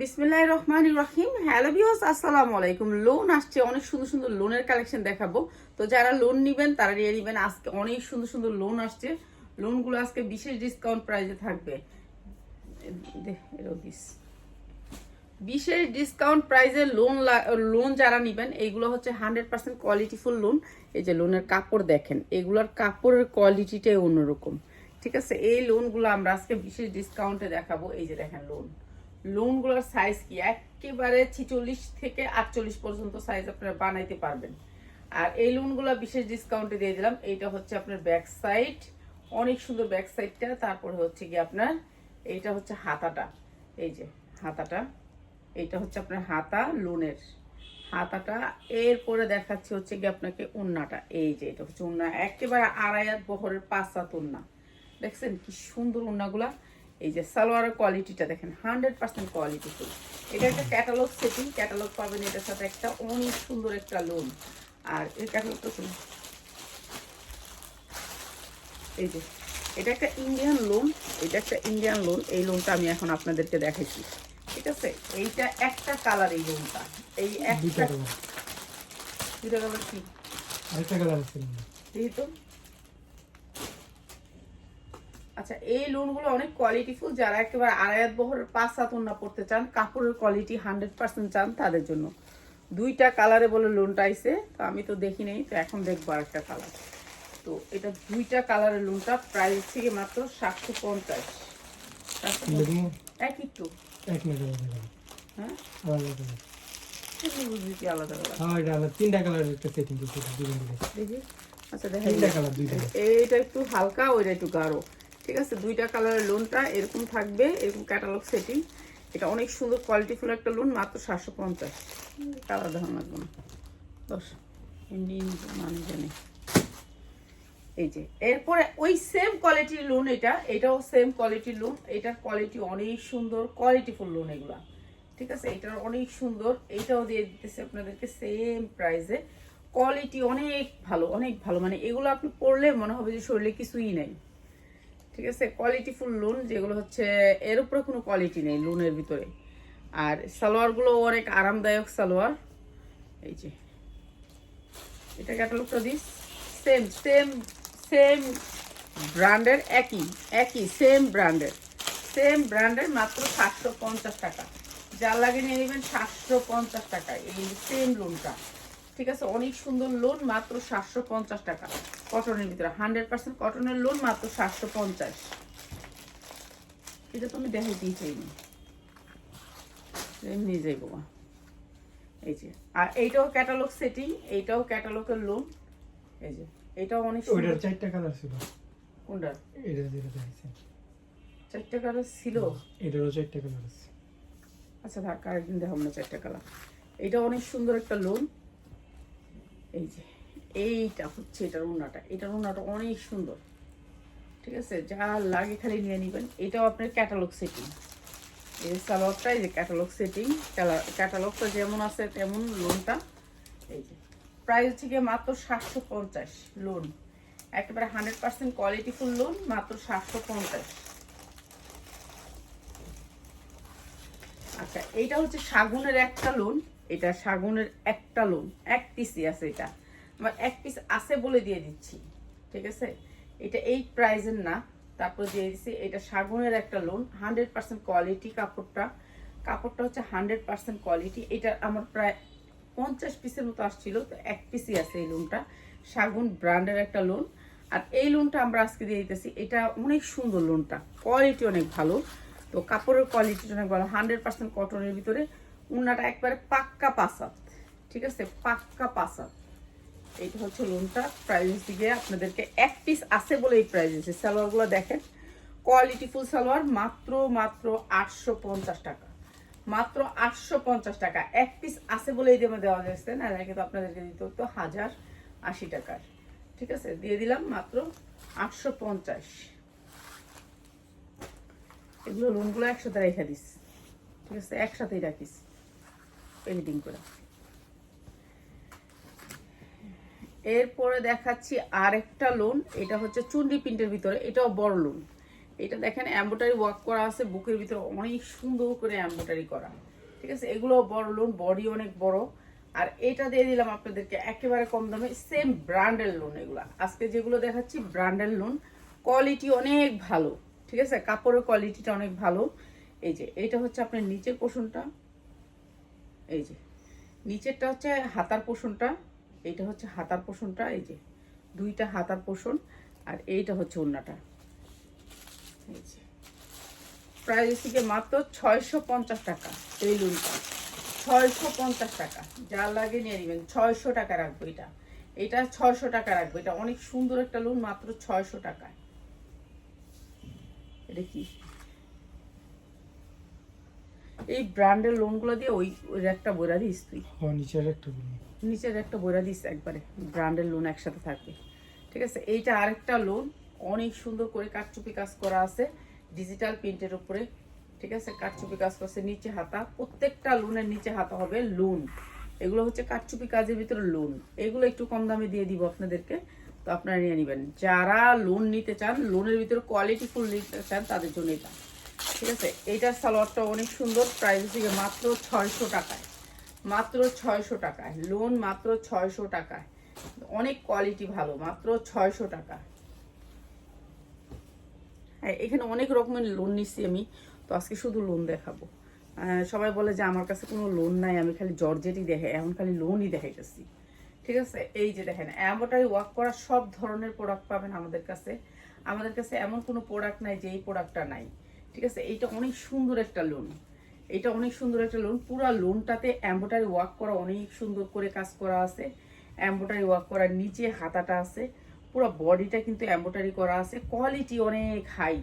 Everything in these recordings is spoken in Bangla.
বিসমিল্লাহ রহমান রহিম। হ্যালো বিহস আসসালামু আলাইকুম। লোন আসছে, অনেক সুন্দর সুন্দর লোনের কালেকশন দেখাবো। তো যারা লোন নেবেন, তারা নিয়ে নেবেন। আজকে অনেক সুন্দর সুন্দর লোন আসছে। লোনগুলো আজকে বিশেষ ডিসকাউন্ট প্রাইসে থাকবে। বিশেষ ডিসকাউন্ট প্রাইসে লোন লোন যারা নেবেন, এইগুলো হচ্ছে হান্ড্রেড পার্সেন্ট কোয়ালিটিফুল লোন এই যে লোনের কাপড় দেখেন, এগুলোর কাপড়ের কোয়ালিটিটাই অন্যরকম। ঠিক আছে? এই লোনগুলো আমরা আজকে বিশেষ ডিসকাউন্টে দেখাবো। এই যে দেখেন লোন লোনগুলোর সাইজ কি? একেবারে ছিচল্লিশ থেকে আটচল্লিশ পর্যন্ত সাইজ আপনারা বানাইতে পারবেন। আর এই লোনগুলো বিশেষ ডিসকাউন্টে দিয়ে দিলাম। এইটা হচ্ছে আপনার ব্যাক সাইড অনেক সুন্দর ব্যাক সাইডটা তারপরে হচ্ছে কি আপনার এইটা হচ্ছে হাতাটা। এই যে হাতাটা। এইটা হচ্ছে আপনার হাতা লোনের হাতাটা এরপরে দেখাচ্ছি হচ্ছে কি আপনাকে উন্নাটা এই যে এটা হচ্ছে উন্না একেবারে আড়াইয়াত বহরের পাঁচ হাত উন্না দেখছেন কি সুন্দর উন্নাগুলা এই যে সালোয়ারের কোয়ালিটিটা দেখেন হান্ড্রেড পার্সেন্ট কোয়ালিটি ফুল। এটা একটা ক্যাটালগ সেটিং ক্যাটালগ পাবেন এটার সাথে একটা অনেক সুন্দর একটা লোন আর এই ক্যাটালগটা শুনুন। এই যে এটা একটা ইন্ডিয়ান লোন এটা একটা ইন্ডিয়ান লোন এই লোনটা আমি এখন আপনাদেরকে দেখাইছি। ঠিক আছে? এইটা একটা কালার এই লোনটা এই একটা কালার কালার কি? আরেকটা কালার আছে। দেখি তো। আচ্ছা এই লোনগুলো অনেক কোয়ালিটিফুল যারা একেবারে আড়াইয়াত বহর পাঁচ সাত ওন্না পড়তে চান কাপড়ের কোয়ালিটি হান্ড্রেড পার্সেন্ট চান তাদের জন্য। দুইটা কালারে বলে লোনটা আইছে তো আমি তো দেখি নেই তো এখন দেখব আরেকটা কালার তো এটা দুইটা কালারের লোনটা প্রাইস থেকে মাত্র সাতশো পঞ্চাশ। এক একটু। হ্যাঁ? আলাদা হ্যাঁ তিনটা একটা সেটিং আচ্ছা দেখা এইটা একটু হালকা ওইটা একটু গাঢ়। ঠিক আছে? দুইটা কালারের লোনটা এরকম থাকবে, এরকম ক্যাটালগ সেটিং এটা অনেক সুন্দর কোয়ালিটিফুল একটা লোন মাত্র সাতশো পঞ্চাশ। কালার দেখানো লাগবে না দশ। মানে জানে এই যে, এরপরে ওই সেম কোয়ালিটির লোন এটা, এটাও সেম কোয়ালিটির লোন এটার কোয়ালিটি অনেক সুন্দর কোয়ালিটিফুল লোন এগুলা। ঠিক আছে? এটার অনেক সুন্দর। এইটাও দিয়ে দিতেছে আপনাদেরকে সেম প্রাইসে কোয়ালিটি অনেক ভালো অনেক ভালো। মানে এগুলো আপনি পড়লে মনে হবে যে শরীরে কিছুই নেই। ঠিক আছে? কোয়ালিটিফুল লোন যেগুলো হচ্ছে, এর উপরে কোনো কোয়ালিটি নেই লোনের ভিতরে। আর সালোয়ারগুলো অনেক আরামদায়ক সালোয়ার। এই যে। এটা ক্যাটালগটা দিস। সেম সেম সেম ব্র্যান্ডের একই একই সেম ব্র্যান্ডের সেম ব্র্যান্ডের মাত্র সাতশো পঞ্চাশ টাকা। যার লাগে নিয়ে নেবেন সাতশো পঞ্চাশ টাকা এই সেম লোনটা ঠিক আছে অনেক সুন্দর লোন মাত্র সাতশো পঞ্চাশ টাকা। কটনের ভিতরে হান্ড্রেড পার্সেন্ট কটনের লোন মাত্র সাতশো পঞ্চাশ। এটা তো আমি দেখাইতেই চাইনি এমনি যাইব মা। এই যে আর এইটাও ক্যাটালগ সেটিং এইটাও ক্যাটালগের লোন এই যে এটাও অনেক সুন্দর। চারটা কালার ছিল। কোনটা এটা যেটা চারটে কালার ছিল? এটারও চারটা কালার আছে। আচ্ছা থাক আরেকদিন দেখাবো না চারটা কালার এটা অনেক সুন্দর একটা লোন এই যে, এইটা হচ্ছে এটার উন্নাটা এটার উন্নাটা অনেক সুন্দর। ঠিক আছে? যা লাগে খালি নিয়ে নেবেন। এটাও আপনার ক্যাটালগ সেটিং এই সালোয়ারটা, এই যে ক্যাটালগ সেটিং ক্যাটালগটা যেমন আছে তেমন লোনটা এই যে প্রাইস থেকে মাত্র সাতশো পঞ্চাশ লোন একেবারে হান্ড্রেড পার্সেন্ট কোয়ালিটিফুল লোন মাত্র সাতশো পঞ্চাশ। আচ্ছা এইটা হচ্ছে শাগুনের একটা লোন এটা শাগুনের একটা লোন এক পিসই আছে এটা। আমার এক পিস আছে বলে দিয়ে দিচ্ছি, ঠিক আছে? এটা এই প্রাইজের না, তারপর দিয়ে দিচ্ছি, এটা শাগুনের একটা লোন হান্ড্রেড পার্সেন্ট কোয়ালিটি কাপড়টা। কাপড়টা হচ্ছে হান্ড্রেড পার্সেন্ট কোয়ালিটি এটা আমার প্রায় পঞ্চাশ পিসের মতো আসছিল, তো এক পিসই আছে এই লোনটা শাগুন ব্র্যান্ডের একটা লোন আর এই লোনটা আমরা আজকে দিয়ে দিতেছি, এটা অনেক সুন্দর লোনটা কোয়ালিটি অনেক ভালো। তো কাপড়ের কোয়ালিটি অনেক ভালো হান্ড্রেড পার্সেন্ট কটনের ভিতরে উন্নাটা একবারে পাক্কা পাসাত ঠিক আছে? পাক্কা পাসাত এইটা হচ্ছে লোনটা প্রাইস দিকে আপনাদেরকে এক পিস আছে বলে এই প্রাইস দিচ্ছে সালোয়ারগুলো দেখেন কোয়ালিটি ফুল সালোয়ার, মাত্র মাত্র আটশো পঞ্চাশ টাকা। মাত্র আটশো পঞ্চাশ টাকা। এক পিস আছে বলে এই দামে দেওয়া যাচ্ছে না কিন্তু আপনাদেরকে দিতে হতো হাজার আশি টাকার। ঠিক আছে? দিয়ে দিলাম মাত্র আটশো পঞ্চাশ। এগুলো লোনগুলো একসাথে রেখে দিস। ঠিক আছে? একসাথেই রাখিস। প্যাকেটিং করে এরপরে দেখাচ্ছি আরেকটা লোন, এটা হচ্ছে চুন্ডি প্রিন্টের ভিতরে, এটাও বড় লোন। এটা দেখেন এম্বোটারি ওয়ার্ক করা আছে, বুকের ভিতরে অনেক সুন্দর করে এম্বোটারি করা। ঠিক আছে এগুলো বড় লোন, বডি অনেক বড়। আর এটা দিয়ে দিলাম আপনাদেরকে একেবারে কম দামে সেম ব্র্যান্ডের লোন এগুলো। আজকে যেগুলো দেখাচ্ছি ব্র্যান্ডের লোন কোয়ালিটি অনেক ভালো। ঠিক আছে, কাপড়ের কোয়ালিটিটা অনেক ভালো। এই যে, এটা হচ্ছে আপনার নিচের পোষণটা এই যে, নিচেরটা হচ্ছে হাতার পোষণটা, এইটা হচ্ছে হাতার পোষণটা, এই যে, দুইটা হাতার পোষণ, আর এইটা হচ্ছে ওন্নাটা এই যে, প্রাইস থেকে মাত্র ছয়শো পঞ্চাশ টাকা এই লুনটা ছয়শো পঞ্চাশ টাকা, যা লাগে নিয়ে নেবেন, ছয়শো টাকা রাখব এটা। এটা ছয়শো টাকা রাখব, এটা অনেক সুন্দর একটা লোন মাত্র ছয়শো টাকায়। এটা কি? এই ব্র্যান্ডের লোনগুলো দিয়ে ওই ওই একটা বইরা দিস তুই। নিচের একটা নিচের একটা বইরা দিস একবারে ব্র্যান্ডের লোন একসাথে থাকবে। ঠিক আছে? এইটা আরেকটা লোন অনেক সুন্দর করে কাঠচুপি কাজ করা আছে ডিজিটাল প্রিন্টের উপরে। ঠিক আছে? কাঠচুপি কাজ করছে নিচে হাতা। প্রত্যেকটা লোনের নিচে হাতা হবে লোন এগুলো হচ্ছে কাঠচুপি কাজের ভিতরে লোন এগুলো একটু কম দামে দিয়ে দিব আপনাদেরকে তো আপনারা নিয়ে নেবেন। যারা লোন নিতে চান লোনের ভিতরে কোয়ালিটি ফুল নিতে চান তাদের জন্য এটা। ঠিক আছে? এইটার সালোয়ারটা অনেক সুন্দর প্রাইস থেকে মাত্র ছয়শো টাকায়। মাত্র ছয়শো টাকায়। লোন মাত্র ছয়শো টাকায়। অনেক কোয়ালিটি ভালো, মাত্র ছয়শো টাকা হ্যাঁ এখানে অনেক রকমের লোন নিচ্ছি আমি, তো আজকে শুধু লোন দেখাবো। সবাই বলে যে আমার কাছে কোনো লোন নাই, আমি খালি জর্জেটই দেখে এখন খালি লোনই দেখাইতেছি। ঠিক আছে? এই যে দেখেন এমনটাই ওয়ার্ক করা সব ধরনের প্রোডাক্ট পাবেন আমাদের কাছে। আমাদের কাছে এমন কোনো প্রোডাক্ট নাই যে এই প্রোডাক্টটা নাই। ঠিক আছে? এইটা অনেক সুন্দর একটা লোন এটা অনেক সুন্দর একটা লোন পুরা লোনটাতে এম্বোটারি ওয়ার্ক করা অনেক সুন্দর করে কাজ করা আছে। এম্বোটারি ওয়ার্ক করার নিচে হাতাটা আছে। পুরো বডিটা কিন্তু এম্বোটারি করা আছে। কোয়ালিটি অনেক হাই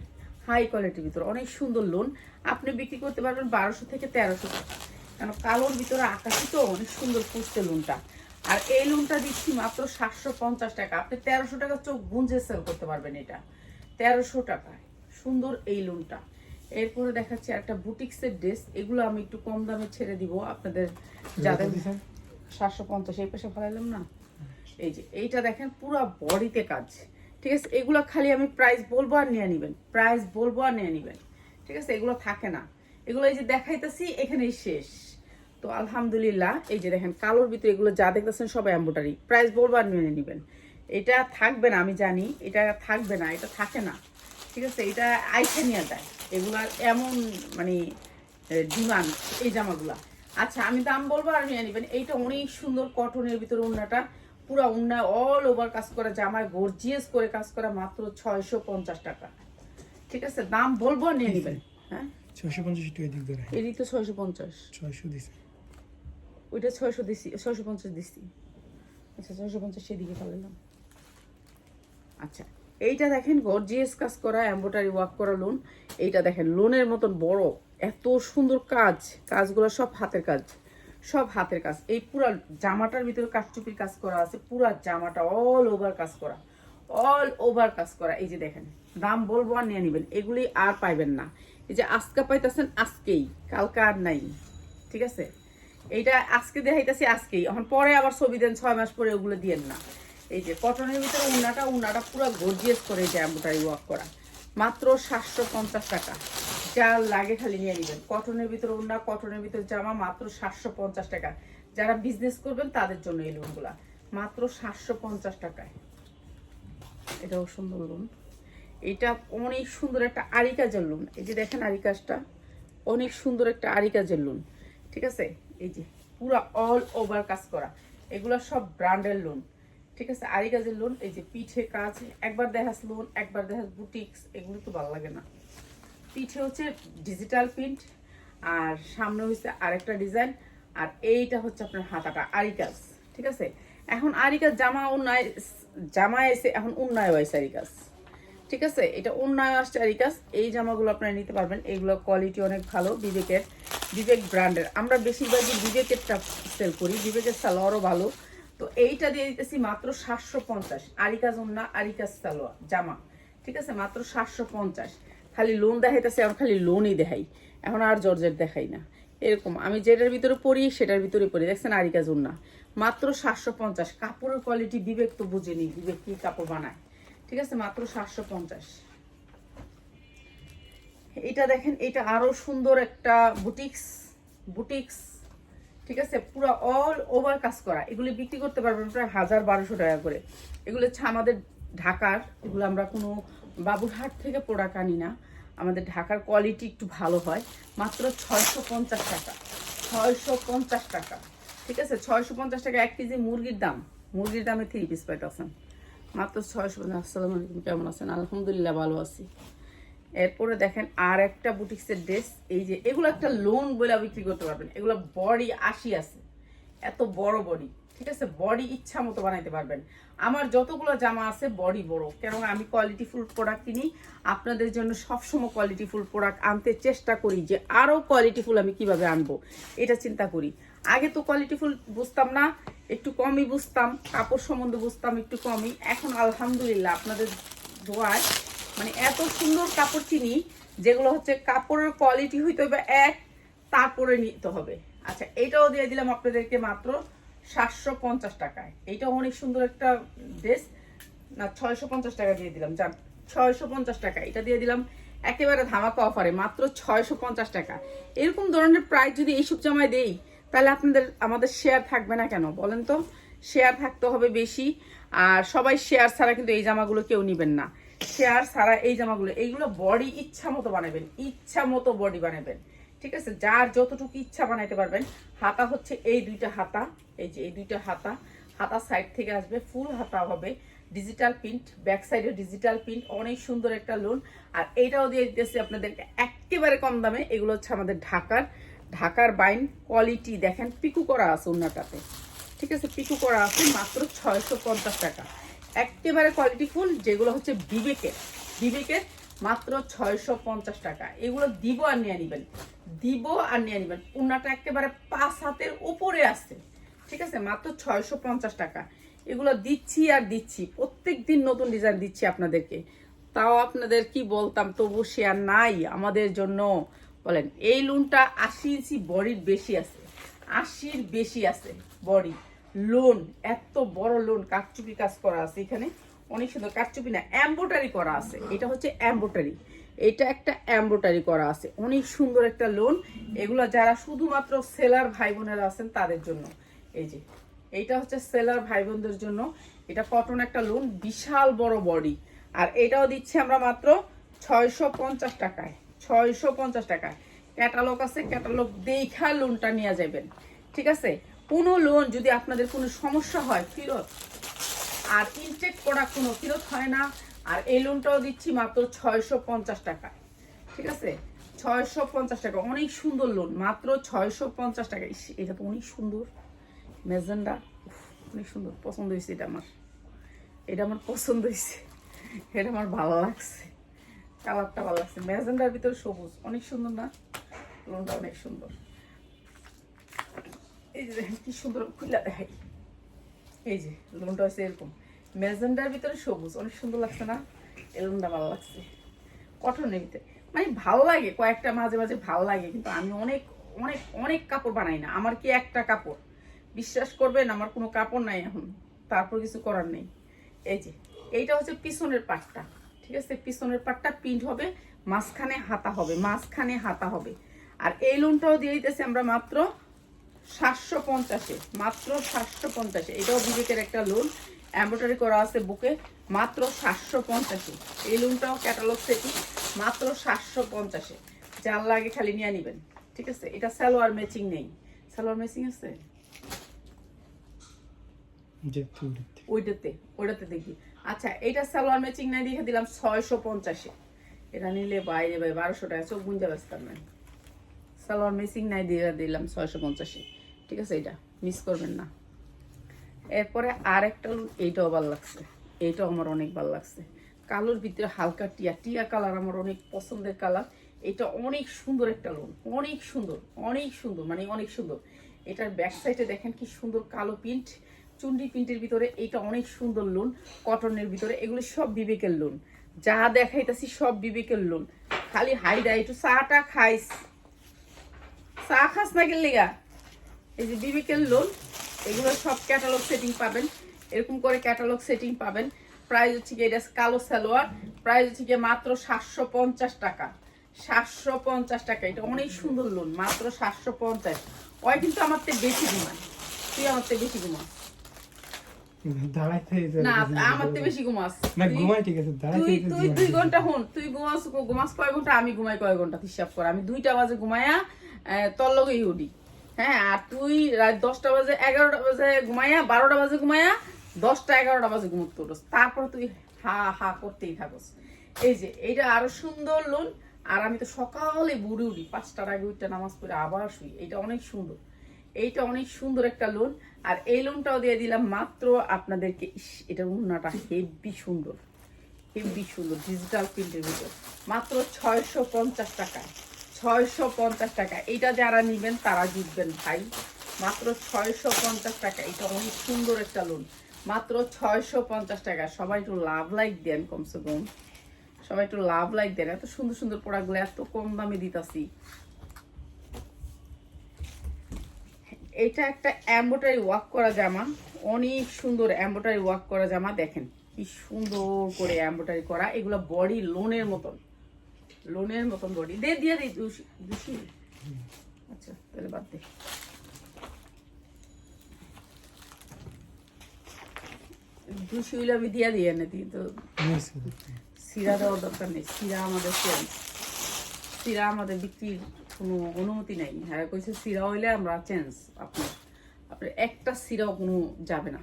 হাই কোয়ালিটির ভিতরে অনেক সুন্দর লোন আপনি বিক্রি করতে পারবেন বারোশো থেকে তেরোশো টাকা। কেন কালোর ভিতরে আকাশি তো অনেক সুন্দর ফুটছে লোনটা আর এই লোনটা দিচ্ছি মাত্র সাতশো পঞ্চাশ টাকা। আপনি তেরোশো টাকা চোখ গুঞ্জে সেল করতে পারবেন এটা। তেরোশো টাকায়। সুন্দর এই লোনটা এরপরে দেখাচ্ছি একটা বুটিক্সের ড্রেস এগুলো আমি একটু কম দামে ছেড়ে দিব আপনাদের যাদের সাতশো পঞ্চাশ এই পেশা ফেলাইলাম না? এই যে এইটা দেখেন পুরো বডিতে কাজ। ঠিক আছে? এগুলো খালি আমি প্রাইস বলব আর নিয়ে নিবেন। প্রাইস বলব আর নিয়ে নিবেন। ঠিক আছে? এগুলো থাকে না। এগুলো এই যে দেখাইতেছি এখানেই শেষ। তো আলহামদুলিল্লাহ এই যে দেখেন কালোর ভিতরে এগুলো যা দেখতেছেন সব এম্বোটারি প্রাইস বলব আর নিয়ে নিবেন। এটা থাকবে না আমি জানি। এটা থাকবে না এটা থাকে না। ঠিক আছে? এটা আইসে নিয়ে যায়। এগুলার এমন মানে ডিমান্ড এই জামাগুলা। আচ্ছা আমি দাম বলব আর নিয়ে নেবেন। এইটা অনেক সুন্দর কটনের ভিতরে উন্নাটা পুরো উন্না অল ওভার কাজ করা জামায় গর্জিয়াস করে কাজ করা মাত্র ছয়শো পঞ্চাশ টাকা। ঠিক আছে? দাম বলব নিয়ে নেবেন। হ্যাঁ? ছয়শো পঞ্চাশ ধরে। এরই তো ছয়শো পঞ্চাশ। ছয়শো দিছে। ওইটা ছয়শো দিছি ছয়শো পঞ্চাশ দিছি। আচ্ছা ছয়শো পঞ্চাশ সেদিকে ফেলালাম আচ্ছা। এইটা দেখেন গর্জিয়াস কাজ করা এম্বোটারি ওয়ার্ক করা লোন এইটা দেখেন লোনের মতন বড়, এত সুন্দর কাজ। কাজগুলো সব হাতের কাজ, সব হাতের কাজ। এই পুরা জামাটার ভিতরে কাঠচুপির কাজ করা আছে, পুরা জামাটা অল ওভার কাজ করা অল ওভার কাজ করা। এই যে দেখেন, দাম বলব আর নিয়ে নেবেন, এগুলি আর পাইবেন না। এই যে আজকে পাইতেছেন আজকেই, কালকে আর নাই, ঠিক আছে? এইটা আজকে দেখাইতেছি আজকেই, এখন পরে আবার ছবি দেন, ছয় মাস পরে ওগুলো দিয়েন না। এই যে কটনের ভিতরে উনাটা উনাটা পুরো গর্জিয়াস করে এই যে ওয়ার্ক করা। মাত্র সাতশো পঞ্চাশ টাকা। যা লাগে খালি নিয়ে নেবেন। কটনের ভিতরে উন্না কটনের ভিতরে জামা মাত্র সাতশো পঞ্চাশ টাকা। যারা বিজনেস করবেন, তাদের জন্য এই লোনগুলা মাত্র সাতশো পঞ্চাশ টাকায়। এটাও সুন্দর লোন এটা অনেক সুন্দর একটা আরি কাজের লোন এই যে দেখেন আরি কাজটা অনেক সুন্দর একটা আরি কাজের লোন ঠিক আছে? এই যে পুরো অল ওভার কাজ করা। এগুলো সব ব্র্যান্ডের লোন ঠিক আছে, আরি কাজের লোন এই যে পিঠে কাজ, একবার দেখাস লোন একবার দেখাস বুটিক্স এগুলো তো ভালো লাগে না। পিঠে হচ্ছে ডিজিটাল প্রিন্ট আর সামনে হচ্ছে আরেকটা ডিজাইন আর এইটা হচ্ছে আপনার হাতাটা, আরি কাজ, ঠিক আছে? এখন আরি কাজ জামা উন্নয়, জামা এসে এখন উন্নয় হয়েছে আরি কাজ, ঠিক আছে? এটা উন্নয় আসছে আরি কাজ, এই জামাগুলো আপনারা নিতে পারবেন এইগুলো কোয়ালিটি অনেক ভালো, বিবেকের, বিবেক ব্র্যান্ডের আমরা বেশিরভাগই বিবেকেরটা সেল করি, বিবেকের সালোয়ারও ভালো। তো এইটা দিয়ে দিতেছি মাত্র সাতশো পঞ্চাশ। আরিকাজ উন্না আরিকাজ সালোয়ার, জামা। ঠিক আছে? মাত্র সাতশো পঞ্চাশ। খালি লোন দেখাইতেছে, এখন খালি লোনই দেখাই। এখন আর জর্জেট দেখাই না। এরকম, আমি যেটার ভিতরে পড়ি সেটার ভিতরে পড়ি দেখছেন আরিকাজ উন্না মাত্র সাতশো পঞ্চাশ। কাপড়ের কোয়ালিটি বিবেক তো বুঝেনি, বিবেক কি কাপড় বানায়। ঠিক আছে? মাত্র সাতশো পঞ্চাশ। এটা দেখেন, এটা আরও সুন্দর একটা বুটিক্স বুটিক্স ঠিক আছে? পুরো অল ওভার কাজ করা। এগুলি বিক্রি করতে পারবেন প্রায় হাজার বারোশো টাকা করে। এগুলো হচ্ছে আমাদের ঢাকার, এগুলো আমরা কোনো বাবুরহাট থেকে প্রোডাক্ট আনি না। আমাদের ঢাকার কোয়ালিটি একটু ভালো হয়। মাত্র ছয়শো পঞ্চাশ টাকা। ছয়শো পঞ্চাশ টাকা। ঠিক আছে? ছয়শো পঞ্চাশ টাকা এক কেজি মুরগির দাম। মুরগির দামে থ্রি পিস পাইতেছেন মাত্র ছয়শো পঞ্চাশ। আসসালামু আলাইকুম। কেমন আছেন? আলহামদুলিল্লাহ ভালো আছি। এরপরে দেখেন আর একটা বুটিক্সের ড্রেস এই যে এগুলো একটা লোন বলে বিক্রি করতে পারবেন। এগুলো বডি আশি আছে। এত বড় বডি ঠিক আছে? বডি ইচ্ছা মতো বানাইতে পারবেন। আমার যতগুলো জামা আছে বডি বড়। কেননা আমি কোয়ালিটি ফুল প্রোডাক্ট কিনি। আপনাদের জন্য সবসময় কোয়ালিটি ফুল প্রোডাক্ট আনতে চেষ্টা করি যে আরও কোয়ালিটি ফুল আমি কীভাবে আনব। এটা চিন্তা করি। আগে তো কোয়ালিটি ফুল বুঝতাম না, একটু কমই বুঝতাম, কাপড় সম্বন্ধে বুঝতাম একটু কমই। এখন আলহামদুলিল্লাহ, আপনাদের দোয়ায় মানে এত সুন্দর কাপড় চিনি, যেগুলো হচ্ছে কাপড়ের কোয়ালিটি হইতে হবে এক, তারপরে নিতে হবে। আচ্ছা এটাও দিয়ে দিলাম আপনাদেরকে মাত্র সাতশো পঞ্চাশ টাকায়। এইটাও অনেক সুন্দর একটা ড্রেস না, ছয়শো পঞ্চাশ টাকা দিয়ে দিলাম। যান ছয়শো পঞ্চাশ টাকা। এটা দিয়ে দিলাম একেবারে ধামাকা অফারে মাত্র ছয়শো পঞ্চাশ টাকা। এরকম ধরনের প্রাইস যদি এইসব জামায় দেই, তাহলে আপনাদের, আমাদের শেয়ার থাকবে না কেন? বলেন তো শেয়ার থাকতে হবে বেশি। আর সবাই শেয়ার ছাড়া কিন্তু এই জামাগুলো কেউ নিবেন না। শেয়ার, সারা এই জামাগুলো, এইগুলো বডি ইচ্ছা মতো বানাবেন, ইচ্ছা মতো বডি বানাবেন, ঠিক আছে? যার যতটুকু ইচ্ছা বানাইতে পারবেন, হাতা হচ্ছে এই দুইটা হাতা, এই যে এই দুইটা হাতা হাতা সাইড থেকে আসবে ফুল হাতা হবে ডিজিটাল প্রিন্ট ব্যাক সাইডে ডিজিটাল প্রিন্ট অনেক সুন্দর একটা লোন আর এইটাও দিয়ে দিতেছি আপনাদেরকে একেবারে কম দামে, এগুলো হচ্ছে আমাদের ঢাকার ঢাকার বাইন কোয়ালিটি দেখেন, পিকু করা আছে অন্যটাতে ঠিক আছে? পিকু করা আছে মাত্র ছয়শো পঞ্চাশ টাকা। একেবারে কোয়ালিটি ফুল, যেগুলো হচ্ছে বিবেকের। বিবেকের মাত্র ছয়শো পঞ্চাশ টাকা। এগুলো দিব আর নিয়ে নিবেন। দিব আর নিয়ে নিবেন। উন্নাটা একেবারে পাঁচ হাতের উপরে আছে। ঠিক আছে? মাত্র ছয়শো পঞ্চাশ টাকা। এগুলো দিচ্ছি আর দিচ্ছি। প্রত্যেক দিন নতুন ডিজাইন দিচ্ছি আপনাদেরকে। তাও আপনাদের কি বলতাম তবু শেয়ার নাই আমাদের জন্য। বলেন, এই লোনটা আশি ইঞ্চি বডির বেশি আছে। আশির বেশি আছে বডি। লোন এত বড় লোন কারচুপি কাজ করা আছে এখানে। অনেক সুন্দর কারচুপি না এম্বোটারি করা আছে। এটা হচ্ছে এম্বোটারি এটা একটা এম্বোটারি করা আছে। অনেক সুন্দর একটা লোন এগুলো যারা শুধুমাত্র সেলার ভাই বোনেরা আছেন তাদের জন্য। এই যে, এইটা হচ্ছে সেলার ভাই বোনদের জন্য। এটা কটন একটা লোন বিশাল বড় বডি আর এটাও দিচ্ছি আমরা মাত্র ছয়শো পঞ্চাশ টাকায়। ছয়শো পঞ্চাশ টাকায়। ক্যাটালগ আছে ক্যাটালগ দেখা লোনটা নিয়ে যাবেন। ঠিক আছে? কোনো লোন যদি আপনাদের কোনো সমস্যা হয়, ফেরত। আর ইনটেক করা কোনো ফেরত হয় না, আর এই লোনটাও দিচ্ছি মাত্র ছয়শো পঞ্চাশ টাকা। ঠিক আছে? ছয়শো পঞ্চাশ টাকা, অনেক সুন্দর লোন মাত্র ছয়শো পঞ্চাশ টাকা। এটা তো অনেক সুন্দর। মেজেন্ডা অনেক সুন্দর। পছন্দ হয়েছে এটা আমার। এটা আমার পছন্দ হয়েছে। এটা আমার ভালো লাগছে। কালারটা ভালো লাগছে। ম্যাজেন্ডার ভিতরে সবুজ। অনেক সুন্দর না? লোনটা অনেক সুন্দর। এই যে দেখেন কি সুন্দর খুলে দেখাই। এই যে লোনটা হচ্ছে এরকম। ম্যাজেন্ডার ভিতরে সবুজ, অনেক সুন্দর লাগছে না? এই লোনটা ভালো লাগছে। কটনের ভিতরে। মানে ভালো লাগে, কয়েকটা মাঝে মাঝে ভালো লাগে, কিন্তু আমি অনেক অনেক অনেক কাপড় বানাই না। আমার কি একটা কাপড়? বিশ্বাস করবেন, আমার কোনো কাপড় নাই এখন। তারপর কিছু করার নেই। এই যে, এইটা হচ্ছে পিছনের পাটটা। ঠিক আছে? পিছনের পাটটা প্রিন্ট হবে, মাঝখানে হাতা হবে, মাঝখানে হাতা হবে। আর এই লোনটাও দিয়ে দিতেছি আমরা মাত্র সাতশো পঞ্চাশে মাত্র সাতশো পঞ্চাশে। এটাও বিবেকের একটা লোন এম্ব্রয়ডারি করা আছে বুকে মাত্র সাতশো পঞ্চাশে। এই লোনটাও ক্যাটালগ সেটি মাত্র সাতশো পঞ্চাশে। যার লাগে খালি নিয়ে নেবেন। ঠিক আছে? এটা সালোয়ার ম্যাচিং নেই। সালোয়ার ম্যাচিং আছে? ওইটাতে ওইটাতে। দেখি। আচ্ছা এটা সালোয়ার ম্যাচিং নাই দেখে দিলাম ছয়শো পঞ্চাশে। এটা নিলে বাইরে ভাই বারোশো টাকা চোখ গুঞ্জা নাই সালোয়ার ম্যাচিং নাই দিয়ে দিলাম ছয়শো পঞ্চাশে। ঠিক আছে এটা মিস করবেন না। এরপরে আর একটা look, এইটাও ভালো লাগছে। এইটাও আমার অনেক ভালো লাগছে। কালোর ভিতরে হালকা টিয়া টিয়া কালার আমার অনেক পছন্দের কালার। এটা অনেক সুন্দর একটা লোন অনেক সুন্দর অনেক সুন্দর মানে অনেক সুন্দর। এটার ব্যাক সাইডে দেখেন কি সুন্দর কালো প্রিন্ট চুন্ডি প্রিন্টের ভিতরে এটা অনেক সুন্দর লোন কটনের ভিতরে এগুলো সব বিবেকের লোন যা দেখাইতাছি সব বিবেকের লোন খালি হাই দেয় একটু চাটা খাইস। চা খাস না গেলে গা এই যে বিবেকের লোন এগুলো সব ক্যাটালগ সেটিং পাবেন। এরকম করে ক্যাটালগ সেটিং পাবেন। প্রাইস হচ্ছে গিয়ে এটা কালো সালোয়ার। প্রাইস হচ্ছে গিয়ে মাত্র সাতশো পঞ্চাশ টাকা। সাতশো পঞ্চাশ টাকা। এটা অনেক সুন্দর লোন মাত্র সাতশো পঞ্চাশ। ওই কিন্তু আমার থেকে বেশি ঘুমায় তুই আমার থেকে বেশি ঘুমাস। না আমার থেকে বেশি ঘুমাস। না তুই- ঘুমাই ঠিক আছে তুই তুই দুই ঘণ্টা হন তুই ঘুমাস ঘুমাস কয় ঘণ্টা? আমি ঘুমাই কয় ঘণ্টা হিসাব কর। আমি দুইটা বাজে ঘুমায়া তোর লগেই উঠি। হ্যাঁ আর তুই রাত দশটা বাজে এগারোটা বাজে ঘুমায়া বারোটা বাজে ঘুমায়া দশটা এগারোটা বাজে ঘুমোতে উঠোস। তারপর তুই হা হা করতেই থাকস। এই যে এইটা আরও সুন্দর লোন। আর আমি তো সকালে বুড়ি উঠি পাঁচটার আগে উঠটা নামাজ পড়ে আবার শুই। এটা অনেক সুন্দর। এইটা অনেক সুন্দর একটা লোন। আর এই লোনটাও দিয়ে দিলাম মাত্র আপনাদেরকে ইস, এটার উন্নাটা হেভি সুন্দর। হেভি সুন্দর ডিজিটাল প্রিন্টের ভিতর। মাত্র ছয়শো পঞ্চাশ টাকা ছয়শো পঞ্চাশ টাকা। এটা যারা নেবেন, তারা জিতবেন ভাই। মাত্র ছয়শো পঞ্চাশ টাকা। এটা অনেক সুন্দর একটা লোন মাত্র ছয়শো পঞ্চাশ টাকা। সবাই একটু লাভ লাইক দেন কমসে কম। সবাই একটু লাভ লাইক দেন। এত সুন্দর সুন্দর প্রোডাক্টগুলো এত কম দামে দিতাছি। এটা একটা এম্বোটারি ওয়ার্ক করা জামা। অনেক সুন্দর এম্বোটারি ওয়ার্ক করা জামা। দেখেন কি সুন্দর করে এম্বোটারি করা। এগুলো বডি লোনের মতন। লোনের মতন বডি। দে দিয়ে দিই দুশি আচ্ছা তাহলে বাদ দে। দুশি হইলে আমি দিয়া দিয়ে না দিই তো সিরা দেওয়ার দরকার নেই। সিরা আমাদের সিরা আমাদের বিক্রির কোনো অনুমতি নেই। হ্যাঁ কইছে সিরা হইলে আমরা চেঞ্জ আপনার। আপনার একটা সিরাও কোনো যাবে না।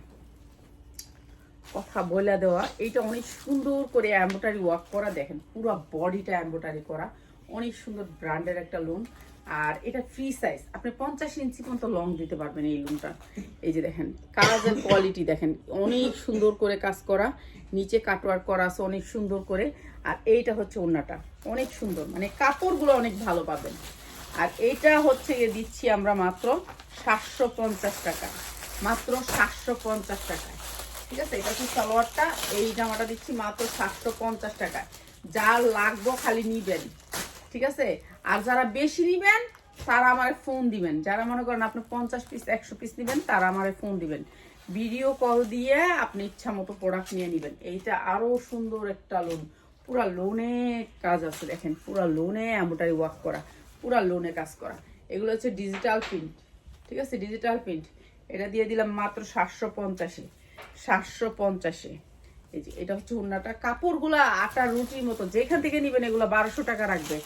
কথা বলে দেওয়া, এইটা অনেক সুন্দর করে এম্বোটারি ওয়ার্ক করা, দেখেন, পুরো বডিটা এম্বোটারি করা, অনেক সুন্দর ব্র্যান্ডের একটা লোন আর এটা ফ্রি সাইজ আপনি পঞ্চাশ ইঞ্চি পর্যন্ত লং দিতে পারবেন এই লোনটা এই যে দেখেন কাজের কোয়ালিটি দেখেন, অনেক সুন্দর করে কাজ করা, নিচে কাটওয়ার্ক করা আছে, অনেক সুন্দর করে, আর এইটা হচ্ছে ওড়নাটা, অনেক সুন্দর মানে কাপড়গুলো অনেক ভালো পাবেন। আর এইটা হচ্ছে দিচ্ছি আমরা মাত্র সাতশো পঞ্চাশ টাকা, মাত্র সাতশো পঞ্চাশ ঠিক আছে? এটা হচ্ছে সালোয়ারটা। এই জামাটা দিচ্ছি মাত্র সাতশো পঞ্চাশ টাকায়। যা লাগবো খালি নিবেন, ঠিক আছে? আর যারা বেশি নিবেন, তারা আমার ফোন দিবেন। যারা মনে করেন আপনি পঞ্চাশ পিস একশো পিস নিবেন, তারা আমার ফোন দিবেন। ভিডিও কল দিয়ে আপনি ইচ্ছা মতো প্রোডাক্ট নিয়ে নেবেন। এইটা আরও সুন্দর একটা লোন পুরা লোনে কাজ আছে, দেখেন। পুরা লোনে এম্বোটারি ওয়ার্ক করা। পুরা লোনে কাজ করা। এগুলো হচ্ছে ডিজিটাল প্রিন্ট ঠিক আছে? ডিজিটাল প্রিন্ট এটা দিয়ে দিলাম মাত্র সাতশো পঞ্চাশে। সাতশো পঞ্চাশে। এই যে, এটা হচ্ছে কাপড়গুলা, আটা, রুটির মতো, যেখান থেকে নেবেন এগুলো বারোশো টাকা রাখবে।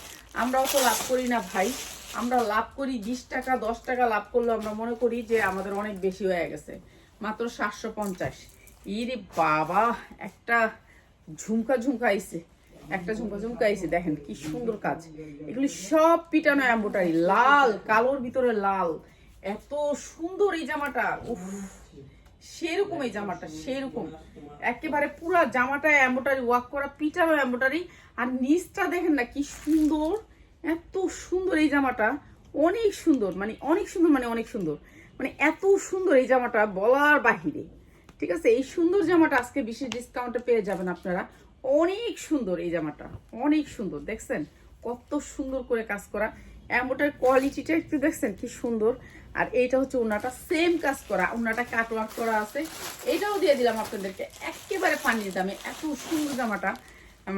লাভ করি না ভাই। আমরা লাভ করি বিশ টাকা, দশ টাকা লাভ করলে আমরা মনে করি যে আমাদের অনেক বেশি হয়ে গেছে। মাত্র সাতশো পঞ্চাশ। ইরে বাবা, একটা ঝুমকা ঝুমকা আইছে। একটা ঝুমকা ঝুমকা আইছে, দেখেন কি সুন্দর কাজ। এগুলি সব পিটানো এম্বোটারি লাল, কালোর ভিতরে লাল। এত সুন্দর এই জামাটা, উফ। সেরকম এই জামাটা সেরকম। একেবারে পুরো জামাটা এম্বোটারি ওয়াক করা পিটানো এম্বোটারি আর নিচটা দেখেন না কি সুন্দর এত সুন্দর এই জামাটা। অনেক সুন্দর মানে অনেক সুন্দর মানে অনেক সুন্দর। মানে এত সুন্দর এই জামাটা বলার বাহিরে। ঠিক আছে? এই সুন্দর জামাটা আজকে বিশেষ ডিসকাউন্টে পেয়ে যাবেন আপনারা। অনেক সুন্দর এই জামাটা অনেক সুন্দর দেখছেন? কত সুন্দর করে কাজ করা। এমনটার কোয়ালিটিটা একটু দেখছেন কি সুন্দর। আর এইটা হচ্ছে উন্নাটা সেম কাজ করা উন্নাটা কাটওয়ার্ক করা আছে। এটাও দিয়ে দিলাম আপনাদেরকে, একেবারে পানির দামে, এত সুন্দর জামাটা।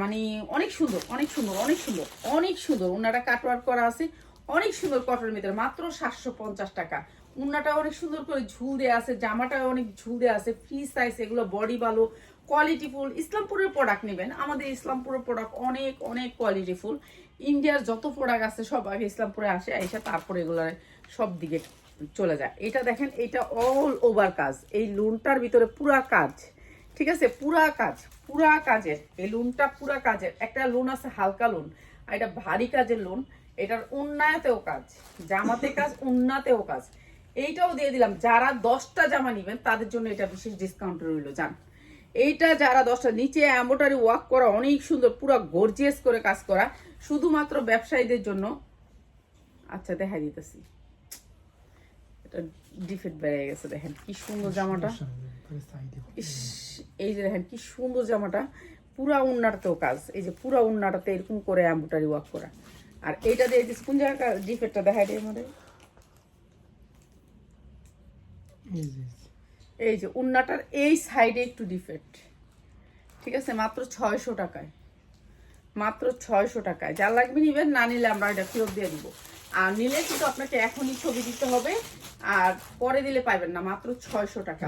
মানে অনেক সুন্দর অনেক সুন্দর অনেক সুন্দর অনেক সুন্দর। উন্নাটা কাটওয়ার্ক করা আছে, অনেক সুন্দর কটনের ভিতরে, মাত্র সাতশো পঞ্চাশ টাকা। উন্নাটা অনেক সুন্দর করে ঝুল দেওয়া আছে, জামাটা অনেক ঝুল দেওয়া আছে ফ্রি সাইজ এগুলো বডি ভালো কোয়ালিটিফুল ইসলামপুরের প্রোডাক্ট নেবেন, আমাদের ইসলামপুরের প্রোডাক্ট অনেক অনেক কোয়ালিটিফুল ইন্ডিয়ার যত প্রোডাক্ট আছে, সব আগে ইসলামপুরে আসে এসে তারপরে এগুলো সব দিকে চলে যায়। এটা দেখেন, এটা অল ওভার কাজ। এই লোনটার ভিতরে পুরা কাজ। ঠিক আছে? পুরা কাজ, পুরা কাজের। এই লোনটা পুরা কাজের। একটা লোন আছে, হালকা লোন আর এটা ভারী কাজের লোন এটার উন্নয়তেও কাজ। জামাতে কাজ উন্নাতেও কাজ। এইটাও দিয়ে দিলাম। যারা দশটা জামা নিবেন, তাদের জন্য এটা বিশেষ ডিসকাউন্ট রইল, জান। এইটা যারা দশটা, নিচে এম্বোটারি ওয়ার্ক করা অনেক সুন্দর, পুরো গর্জিয়াস করে কাজ করা। শুধুমাত্র ব্যবসায়ীদের জন্য। আচ্ছা দেখাই দিতেছি। ডিফেক্ট বেড়ে গেছে দেখেন। কি সুন্দর জামাটা। ইস, এই যে দেখেন কি সুন্দর জামাটা। পুরা উন্নাটাতেও কাজ। এই যে পুরা উন্নাটাতে এরকম করে এম্বোটারি ওয়ার্ক করা। আর এইটা দিয়ে কোন জায়গা ডিফেক্টটা দেখাই দিই আমাদের এই যে উন্নাটার এই সাইডে একটু ডিফেক্ট। ঠিক আছে? মাত্র ছয়শো টাকায়। মাত্র ছয়শো টাকায়। যা লাগবে নিবেন না নিলে আমরা এটা ফেরত দিয়ে দিব। আর নিলে কিন্তু আপনাকে এখনই ছবি দিতে হবে আর পরে দিলে পাইবেন না মাত্র ছয়শো টাকা।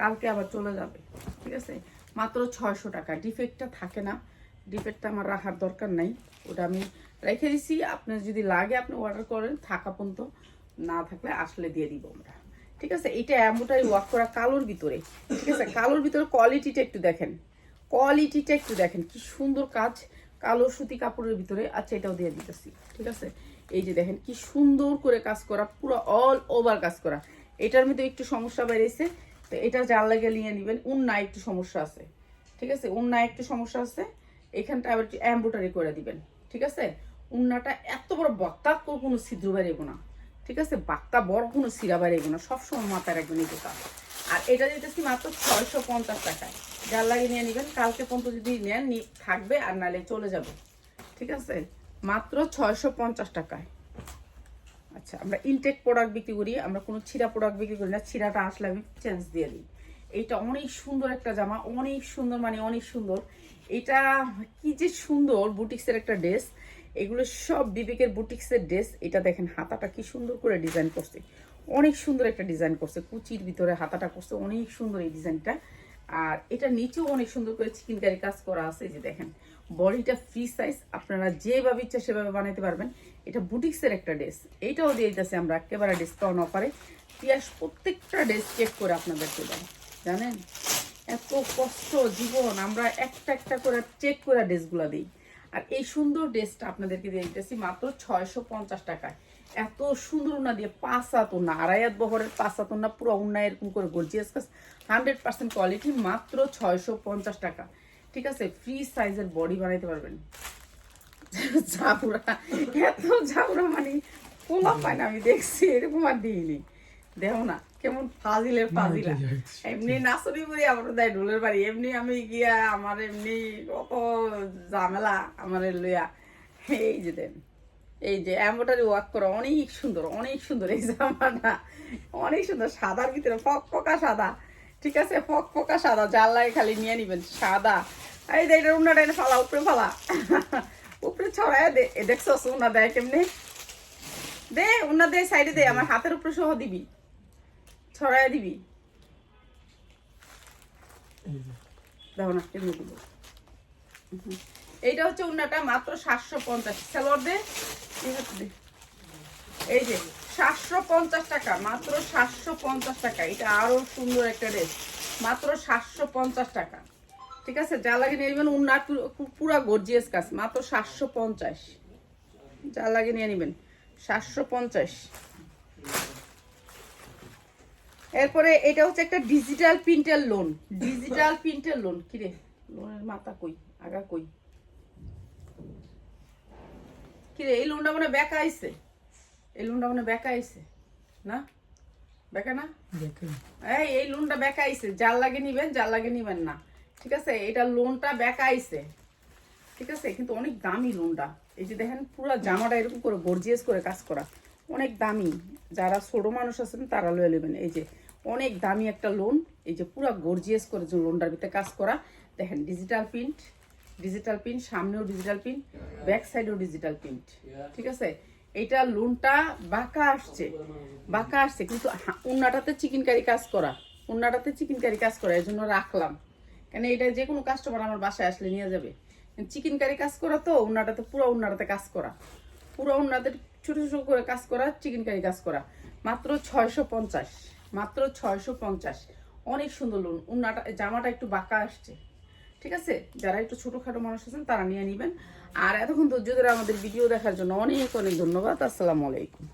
কালকে আবার চলে যাবে ঠিক আছে? মাত্র ছয়শো টাকা। ডিফেক্টটা থাকে না ডিফেক্টটা আমার রাখার দরকার নাই। ওটা আমি রেখে দিছি। আপনার যদি লাগে আপনি অর্ডার করেন থাকা পর্যন্ত না থাকলে আসলে দিয়ে দিব আমরা। ঠিক আছে? এটা এমনটাই ওয়ার্ক করা কালোর ভিতরে। ঠিক আছে? কালোর ভিতরে কোয়ালিটিটা একটু দেখেন। কোয়ালিটিটা একটু দেখেন, কি সুন্দর কাজ, কালো সুতি কাপড়ের ভিতরে। আচ্ছা এটাও দিয়ে দিতেছি, ঠিক আছে? এই যে দেখেন, কি সুন্দর করে কাজ করা, পুরো অল ওভার কাজ করা। এটার মধ্যে একটু সমস্যা বেরিয়েছে, তো এটা জাল লাগে নিয়ে নেবেন। উন্না একটু সমস্যা আছে, ঠিক আছে? উন্না একটু সমস্যা আছে, এখানটা আবার একটু এম্ব্রয়ডারি করে দিবেন, ঠিক আছে? উন্নাটা এত বড় বাক্তা কোনো ছিদ্র বেরোব না, ঠিক আছে? বাক্তা বড়, কোনো সিরা বেরোব না, সবসময় মাথায় রাখবেন এই কথা আর এটা দিতেছি মাত্র ছয়শো পঞ্চাশ টাকায়। যার লাগে নিয়ে নেবেন। কালকে পর্যন্ত যদি নেন থাকবে, আর নালে চলে যাবে। ঠিক আছে? মাত্র ছয়শো পঞ্চাশ টাকায়। আচ্ছা আমরা ইনটেক প্রোডাক্ট বিক্রি করি, আমরা কোনো ছিঁড়া প্রোডাক্ট বিক্রি করি না, ছিঁড়াটা আসলে আমি চেঞ্জ দিয়ে দিই। এইটা অনেক সুন্দর একটা জামা, অনেক সুন্দর মানে অনেক সুন্দর। এটা কি যে সুন্দর, বুটিক্সের একটা ড্রেস এগুলো সব বিবেকের বুটিক্সের ড্রেস এটা দেখেন, হাতাটা কি সুন্দর করে ডিজাইন করছে। অনেক সুন্দর একটা ডিজাইন করছে। কুচির ভিতরে হাতাটা করছে, অনেক সুন্দর এই ডিজাইনটা আর এটা নিচেও অনেক সুন্দর করে চিকেন কারি কাজ করা আছে যে দেখেন। বডিটা ফ্রি সাইজ আপনারা যেভাবে ইচ্ছা সেভাবে বানাইতে পারবেন। এটা বুটিক্সের একটা ড্রেস এইটাও দিয়ে দিতেছে আমরা একেবারে ডিসকাউন্ট অফারে তিয়াস প্রত্যেকটা ড্রেস চেক করে আপনাদেরকে দেয়। জানেন? এত কষ্ট জীবন, আমরা একটা একটা করে চেক করে ড্রেসগুলো দিই। আর এই সুন্দর ড্রেসটা আপনাদেরকে দিয়ে দিতেছি মাত্র ছয়শো পঞ্চাশ টাকায়। এত সুন্দর উন্না দিয়ে পাঁচ হাত উন্না আড়াই বহরের পাঁচ হাত উন্না পুরো উন্না এরকম করে গর্জিয়াস কাজ হান্ড্রেড পার্সেন্ট কোয়ালিটি মাত্র ছয়শো পঞ্চাশ টাকা। ঠিক আছে ফ্রি সাইজের বডি বানাইতে পারবেন। ঝাপুরা এত ঝাপুরা মানে পোলা পায় না আমি দেখছি এরকম আর দিইনি দেখো না কেমন ফাজিলের ফাজিলা। এমনি নাচনি করি আমার দেয় ঢোলের বাড়ি। এমনি আমি গিয়া আমার এমনি কত ঝামেলা আমার লইয়া। এই যে দেন। এই যে এম্বয়ডারি ওয়ার্ক করা অনেক সুন্দর অনেক সুন্দর। এই জামাটা অনেক সুন্দর সাদার ভিতরে ফক ফকা সাদা ঠিক আছে? ফক ফকা সাদা লাগে খালি নিয়ে নিবেন সাদা। এই যে এটা উন্নাটা এনে ফালা উপরে ফালা। উপরে ছড়ায় দে দেখছ উন্না দেয় কেমনি? দে উন্না দে সাইডে দে আমার হাতের উপরে সহ দিবি। ছড়ায় দিবি। দেখো না কেমনি দিব। হুম। এইটা হচ্ছে উন্নাটা মাত্র সাতশো পঞ্চাশ। স্যালোয়ার দে। এই যে, সাতশো পঞ্চাশ টাকা, মাত্র সাতশো পঞ্চাশ টাকা। এটা আরও সুন্দর একটা ড্রেস মাত্র সাতশো পঞ্চাশ টাকা। ঠিক আছে? যা লাগে নিয়ে নেবেন উন্না পুরা গর্জিয়াস কাজ। মাত্র সাতশো পঞ্চাশ। যা লাগে নিয়ে নেবেন। সাতশো পঞ্চাশ। এরপরে এটা হচ্ছে একটা ডিজিটাল প্রিন্টের লোন ডিজিটাল প্রিন্টের লোন কিরে? লোনের মাথা কই? আগা কই? কিরে এই লোনটা মানে বেকা আইছে। এই লোনটা মানে বেকা আইছে না? বেকা না? এই এই লোনটা বেকা আইছে যার লাগে নিবেন যার লাগে নিবেন না। ঠিক আছে? এটা লোনটা বেকা আইছে। ঠিক আছে? কিন্তু অনেক দামি লোনটা। এই যে দেখেন পুরো জামাটা এরকম করে গর্জিয়াস করে কাজ করা। অনেক দামি। যারা ছোট মানুষ আছেন তারা লয়ে নেবেন। এই যে অনেক দামি একটা লোন। এই যে পুরো গর্জিয়াস করে যে লোনটার ভিতরে কাজ করা। দেখেন ডিজিটাল প্রিন্ট ডিজিটাল প্রিন্ট সামনেও ডিজিটাল প্রিন্ট ব্যাক সাইডেও ডিজিটাল প্রিন্ট ঠিক আছে? এইটা লোনটা বাঁকা আসছে। বাঁকা আসছে কিন্তু উন্নাটাতে চিকেন কারি কাজ করা। উন্নাটাতে চিকেন কারি কাজ করা এই জন্য রাখলাম। কেন এটা যে কোনো কাস্টমার আমার বাসায় আসলে নিয়ে যাবে। চিকেন কারি কাজ করা তো উন্নাটাতে পুরো উন্নাটাতে কাজ করা। পুরো উন্নাতে ছোট ছোট করে কাজ করা চিকেন কারি কাজ করা। মাত্র ছয়শো পঞ্চাশ মাত্র ছয়শো পঞ্চাশ। অনেক সুন্দর লোন উন্নাটা জামাটা একটু বাঁকা আসছে। ঠিক আছে? যারা একটু ছোটোখাটো মানুষ আছেন, তারা নিয়ে নেবেন। আর এতক্ষণ ধৈর্য ধরে আমাদের ভিডিও দেখার জন্য অনেক অনেক ধন্যবাদ। আসসালামু আলাইকুম।